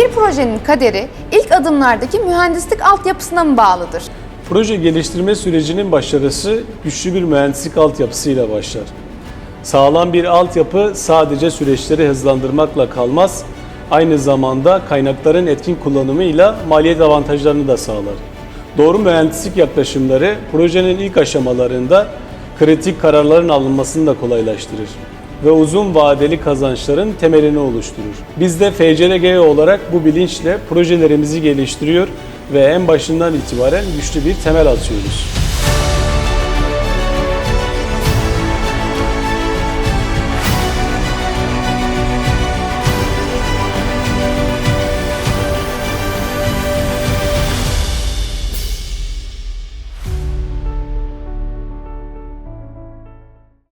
projenin kaderi ilk adımlardaki mühendislik altyapısına mı bağlıdır? Proje geliştirme sürecinin başarısı güçlü bir mühendislik altyapısıyla başlar. Sağlam bir altyapı sadece süreçleri hızlandırmakla kalmaz, aynı zamanda kaynakların etkin kullanımıyla maliyet avantajlarını da sağlar. Doğru mühendislik yaklaşımları projenin ilk aşamalarında kritik kararların alınmasını da kolaylaştırır ve uzun vadeli kazançların temelini oluşturur. Biz de FCRG olarak bu bilinçle projelerimizi geliştiriyor ve en başından itibaren güçlü bir temel atıyoruz.